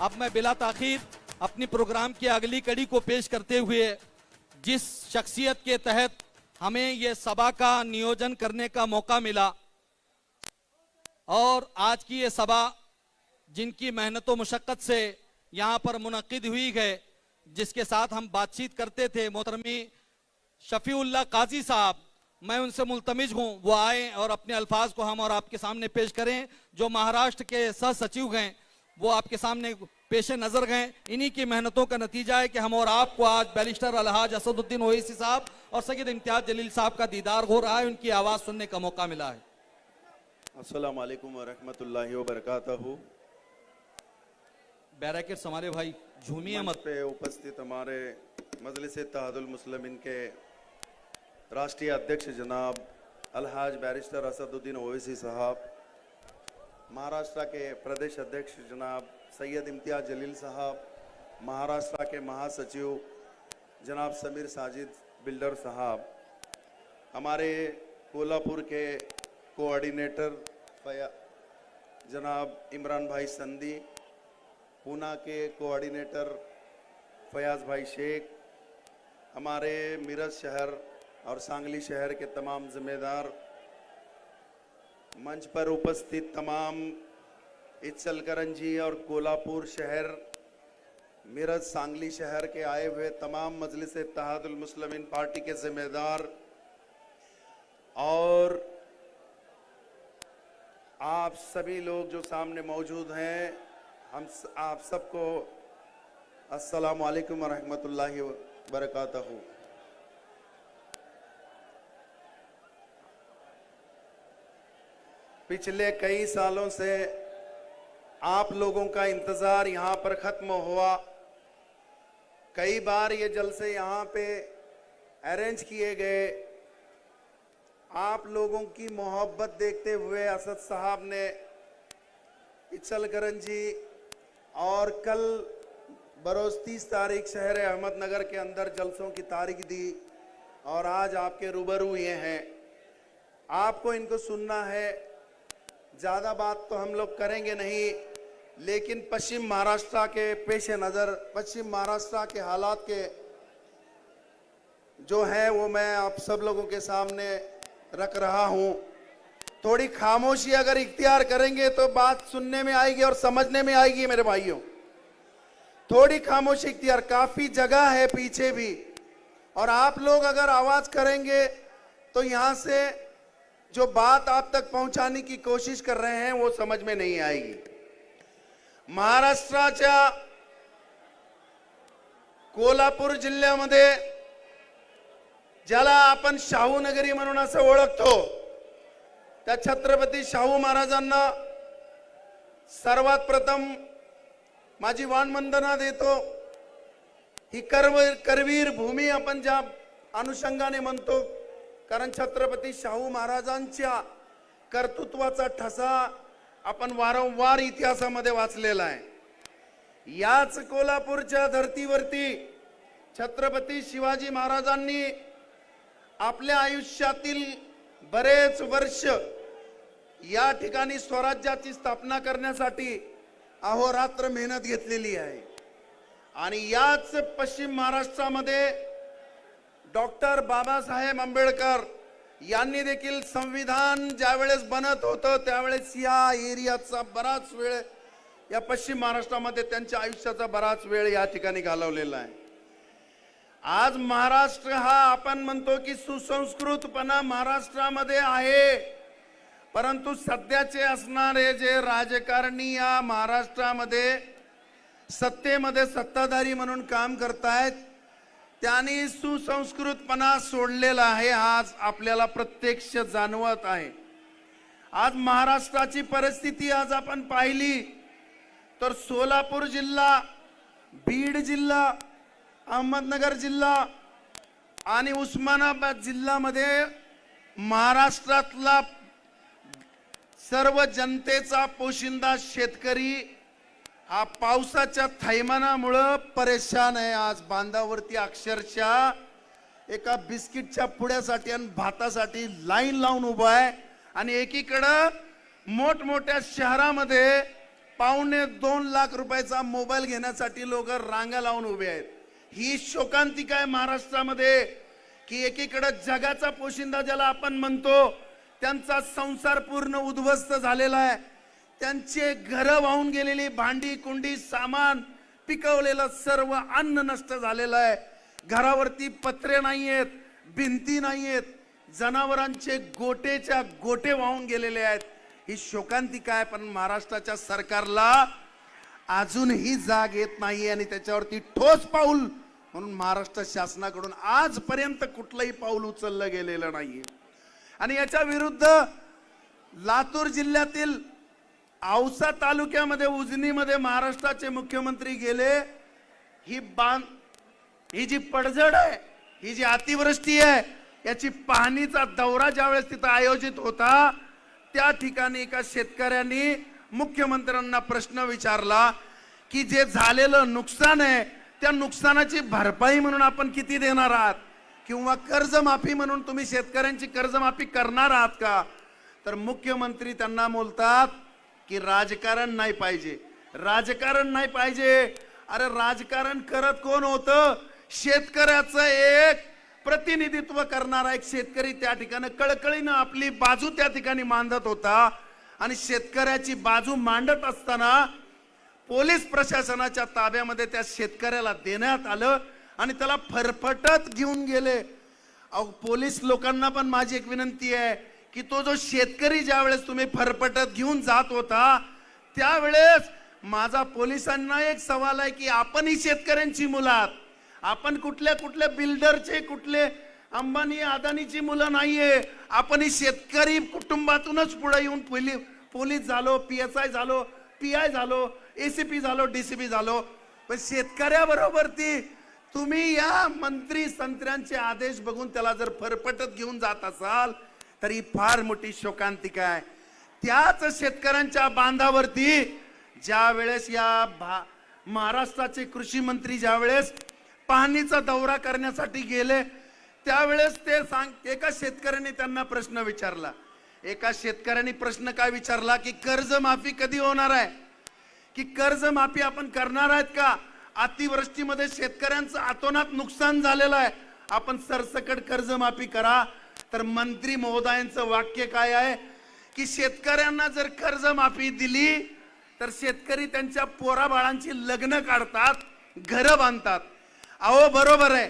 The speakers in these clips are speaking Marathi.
अब मैं बिला तखिर अपनी प्रोग्राम की अगली कड़ी को पेश करते हुए जिस शख्सियत के तहत हमें ये सभा का नियोजन करने का मौका मिला और आज की ये सभा जिनकी मेहनत व मशक्क़त से यहाँ पर मुनद हुई है, जिसके साथ हम बातचीत करते थे, मोहतरमी शफीउल्लाह काजी साहब, मैं उनसे मुलतमिज हूँ। वो आए और अपने अल्फाज को हम और आपके सामने पेश करें, जो महाराष्ट्र के सह सचिव हैं। वो आपके सामने पेशे नज़र गए। इन्हीं की मेहनतों का नतीजा है कि हम और आपको आज बैरिस्टर अलहाज असदुद्दीन ओवैसी साहब और सैयद इम्तियाज़ जलील साहब का दीदार हो रहा है। उनकी आवाज़ सुनने का मौका मिला है। अस्सलाम वालेकुम व रहमतुल्लाहि व बरकातहू बैराकेट हमारे भाई झूमिए मत पे उपस्थित हमारे मजलिस तहदुल के राष्ट्रीय अध्यक्ष जनाब अलहाज बैरिस्टर असदुद्दीन ओवैसी साहब। महाराष्ट्र के प्रदेश अध्यक्ष जनाब सैयद इम्तियाज़ जलील साहब, महाराष्ट्र के महासचिव जनाब समीर साजिद बिल्डर साहब, हमारे कोल्हापुर के कोऑर्डिनेटर जनाब इमरान भाई संदी, पूना के कोऑर्डिनेटर फयाज भाई शेख, हमारे मिरज शहर और सांगली शहर के तमाम जिम्मेदार मंच पर उपस्थित तमाम इचलकरंजी और कोल्हापुर शहर, मिरज, सांगली शहर के आए हुए तमाम मजलिस मुस्लिमीन पार्टी के जिम्मेदार और आप सभी लोग जो सामने मौजूद हैं, हम आप सबको अस्सलाम वालेकुम रहमतुल्लाहि व पिछले कई सालों से आप लोगों का इंतज़ार यहाँ पर ख़त्म हुआ। कई बार ये जलसे यहाँ पे अरेंज किए गए। आप लोगों की मोहब्बत देखते हुए असद साहब ने इचलकरंजी और कल बरोज तीस तारीख शहर अहमदनगर के अंदर जलसों की तारीख दी और आज आपके रूबरू ये हैं। आपको इनको सुनना है। ज़्यादा बात तो हम लोग करेंगे नहीं, लेकिन पश्चिम महाराष्ट्र के पेश नज़र। पश्चिम महाराष्ट्र के हालात के जो है, वो मैं आप सब लोगों के सामने रख रहा हूँ। थोड़ी खामोशी अगर इख्तियार करेंगे तो बात सुनने में आएगी और समझने में आएगी मेरे भाइयों। थोड़ी खामोशी इख्तियार, काफ़ी जगह है पीछे भी। और आप लोग अगर आवाज़ करेंगे तो यहाँ से जो बात आप तक पहुंचाने की कोशिश कर रहे हैं वो समझ में नहीं आएगी। महाराष्ट्राच्या कोल्हापूर जिल्ह्यामध्ये ज्याला आपण शाहू नगरी म्हणून असं ओळखतो त्या छत्रपती शाहू महाराजांना सर्वात प्रथम माझी वाणवंदना देतो. ही कर्व करवीर भूमी आपण ज्या अनुषंगाने म्हणतो कारण छत्रपती शाहू महाराजांच्या कर्तृत्वाचा ठसा आपण वारंवार इतिहासामध्ये वाचलेला आहे. याच कोल्हापूरच्या धर्तीवरती छत्रपती शिवाजी महाराजांनी आपल्या आयुष्यातील बरेच वर्ष या ठिकाणी स्वराज्याची स्थापना करण्यासाठी अहोरात्र मेहनत घेतलेली आहे. आणि याच पश्चिम महाराष्ट्रामध्ये डॉक्टर बाबासाहेब आंबेडकर यांनी देखील संविधान ज्यावेळेस बनत होतं त्यावेळेस या एरियाचा बराच वेळ या पश्चिम महाराष्ट्रामध्ये त्यांच्या आयुष्याचा बराच वेळ या ठिकाणी घालवलेला आहे. आज महाराष्ट्र हा आपण म्हणतो की सुसंस्कृतपणा महाराष्ट्रामध्ये आहे. परंतु सध्याचे असणारे जे राजकारणी या महाराष्ट्रामध्ये सत्तेमध्ये सत्ताधारी म्हणून काम करतायत त्यांनी सुसंस्कृतपणा सोडलेला आहे आज आपल्याला प्रत्यक्ष जाणवत आहे. आज महाराष्ट्राची परिस्थिती आज आपण पाहिली तर सोलापूर जिल्हा बीड जिल्हा अहमदनगर जिल्हा आणि उस्मानाबाद जिल्ह्यामध्ये महाराष्ट्रातला सर्व जनतेचा पोशिंदा शेतकरी पावसाच्या थैमानामुळं परेशान आहे आज बांधावरती अक्षरशः एका बिस्किटच्या पुड्यासाठी आणि भातासाठी लाईन लावून उभा आहे. आणि एकीकडं मोठमोठ्या शहरामध्ये पावणे दोन लाख रुपयाचा मोबाईल घेण्यासाठी लोक रांगा लावून उभे आहेत. ही शोकांतिका आहे महाराष्ट्रामध्ये? की एकीकडं जगाचा पोशिंदा ज्याला आपण म्हणतो त्यांचा संसार पूर्ण उद्ध्वस्त झालेला आहे. त्यांचे घर वाहून गेलेली भांडी कुंडी सामान पिकवलेलं सर्व अन्न नष्ट झालेलं आहे. घरावरती पत्रे नाही आहेत भिंती नाही आहेत जनावरांचे गोटेच्या गोटे वाहून गेलेले आहेत. ही शोकांतिका आहे पण महाराष्ट्राच्या सरकारला अजूनही जाग येत नाही आणि त्याच्यावरती ठोस पाऊल म्हणून महाराष्ट्र शासनाकडून आजपर्यंत कुठलंही पाऊल उचललं गेलेलं नाहीये. आणि याच्या विरुद्ध लातूर जिल्ह्यातील औसा तालुक्यामध्ये उजनीमध्ये महाराष्ट्राचे मुख्यमंत्री गेले ही बांध ही जी पडझड आहे ही जी अतिवृष्टी आहे याची पाहणीचा दौरा ज्यावेळेस तिथं आयोजित होता त्या ठिकाणी एका शेतकऱ्यांनी मुख्यमंत्र्यांना प्रश्न विचारला की जे झालेलं नुकसान आहे त्या नुकसानाची भरपाई म्हणून आपण किती देणार आहात? किंवा कर्जमाफी म्हणून तुम्ही शेतकऱ्यांची कर्जमाफी करणार आहात का? तर मुख्यमंत्री त्यांना बोलतात की राजकारण नाही पाहिजे. राजकारण नाही पाहिजे. अरे राजकारण करत कोण होतं? शेतकऱ्याचं एक प्रतिनिधित्व करणारा एक शेतकरी त्या ठिकाणी कळकळीनं आपली बाजू त्या ठिकाणी मांडत होता. आणि शेतकऱ्याची बाजू मांडत असताना पोलीस प्रशासनाच्या ताब्यामध्ये त्या शेतकऱ्याला देण्यात आलं आणि त्याला फरफटत घेऊन गेले. अहो पोलीस लोकांना पण माझी एक विनंती आहे. की तो जो शेतकरी ज्या वेळेस तुम्ही फरफटत घेऊन जात होता त्यावेळेस माझा पोलिसांना एक सवाल आहे की आपणही शेतकऱ्यांची मुलं आहात आपण कुठल्या कुठल्या बिल्डरचे कुठले अंबानी अदानीची मुलं नाहीये. आपण ही शेतकरी कुटुंबातूनच पुढे येऊन पोली पोलीस झालो पी एस आय झालो पी आय झालो एसीपी झालो डीसीपी झालो. पण शेतकऱ्याबरोबर ती तुम्ही या मंत्री संत्र्यांचे आदेश बघून त्याला जर फरफटत घेऊन जात असाल तरी फार मोठी शोकांतिका आहे. त्याच शेतकऱ्यांच्या बांधावरती ज्या वेळेस या भा महाराष्ट्राचे कृषी मंत्री ज्या वेळेस पाहणीचा दौरा करण्यासाठी गेले त्यावेळेस ते सांग एका शेतकऱ्याने त्यांना प्रश्न विचारला. एका शेतकऱ्याने प्रश्न काय विचारला की कर्जमाफी कधी होणार आहे? की कर्जमाफी आपण करणार आहेत का? अतिवृष्टीमध्ये शेतकऱ्यांचं आतोनात नुकसान झालेलं आहे. आपण सरसकट कर्जमाफी करा. तर मंत्री महोदयांचं वाक्य काय आहे? की शेतकऱ्यांना जर कर्जमाफी दिली तर शेतकरी त्यांच्या पोराबाळांची लग्न काढतात घरं बांधतात. अहो बरोबर आहे.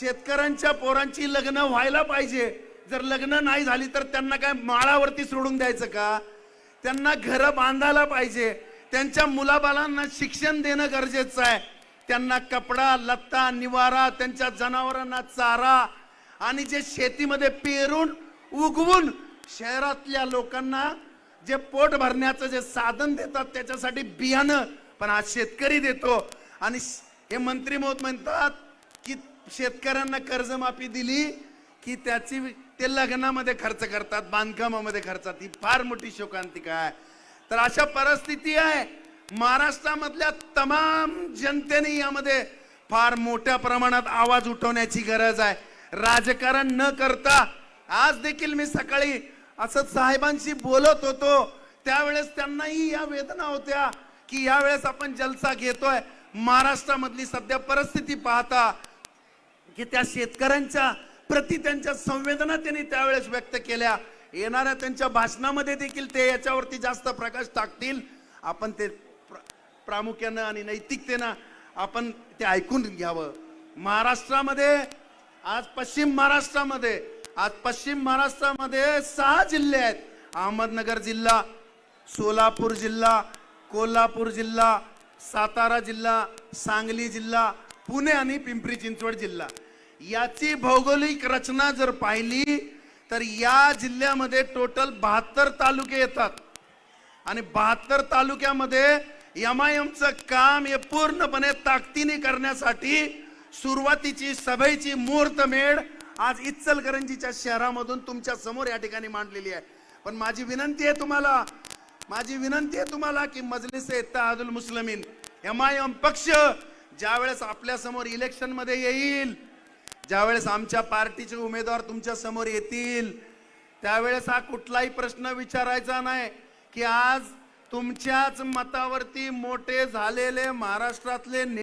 शेतकऱ्यांच्या पोरांची लग्न व्हायला पाहिजे. जर लग्न नाही झाली तर त्यांना काय माळावरती सोडून द्यायचं का? त्यांना घरं बांधायला पाहिजे. त्यांच्या मुलाबालांना शिक्षण देणं गरजेचं आहे. त्यांना कपडा लत्ता निवारा त्यांच्या जनावरांना चारा आणि जे शेतीमध्ये पेरून उगवून शहरातल्या लोकांना जे पोट भरण्याचं जे साधन देतात त्याच्यासाठी बियाणं पण आज शेतकरी देतो. आणि श- हे मंत्री महोद म्हणतात की शेतकऱ्यांना कर्जमाफी दिली की त्याची ते लग्नामध्ये खर्च करतात बांधकामामध्ये खर्चात. ही फार मोठी शोकांतिका आहे. तर अशा परिस्थिती आहे. महाराष्ट्रामधल्या तमाम जनतेने यामध्ये फार मोठ्या प्रमाणात आवाज उठवण्याची गरज आहे. राजकारण न करता आज देखील मी सकाळी असं साहेबांशी बोलत होतो. त्यावेळेस त्यांनाही या वेदना होत्या की यावेळेस आपण जलसा घेतोय. महाराष्ट्रामधली सध्या परिस्थिती पाहता की त्या शेतकऱ्यांच्या प्रति त्यांच्या संवेदना त्यांनी त्यावेळेस व्यक्त केल्या. येणाऱ्या त्यांच्या भाषणामध्ये देखील ते याच्यावरती जास्त प्रकाश टाकतील. आपण ते प्रामुख्यानं आणि नैतिकतेनं आपण ते ऐकून घ्यावं. महाराष्ट्रामध्ये आज पश्चिम महाराष्ट्रामध्ये आज पश्चिम महाराष्ट्रामध्ये सहा जिल्हे आहेत. अहमदनगर जिल्हा सोलापूर जिल्हा कोल्हापूर जिल्हा सातारा जिल्हा सांगली जिल्हा पुणे आणि पिंपरी चिंचवड जिल्हा. याची भौगोलिक रचना जर पाहिली तर या जिल्ह्यामध्ये टोटल बहात्तर तालुके येतात. आणि बहात्तर तालुक्यामध्ये एमआयएमचं काम हे पूर्णपणे ताकदीने करण्यासाठी सुरुवातीची सभेची मुहूर्तमेढ आज इचलकरंजीच्या शहरामधून तुमच्यासमोर या ठिकाणी मांडलेली आहे. पण माझी विनंती आहे तुम्हाला माझी विनंती आहे तुम्हाला की मजलिस इत्तेहादुल मुस्लिमीन एम पक्ष ज्यावेळेस आपल्यासमोर इलेक्शनमध्ये येईल ज्यावेळेस आमच्या पार्टीचे उमेदवार तुमच्यासमोर येतील त्यावेळेस हा कुठलाही प्रश्न विचारायचा नाही की आज तुमच्याच मतावरती मोठे झालेले महाराष्ट्रातले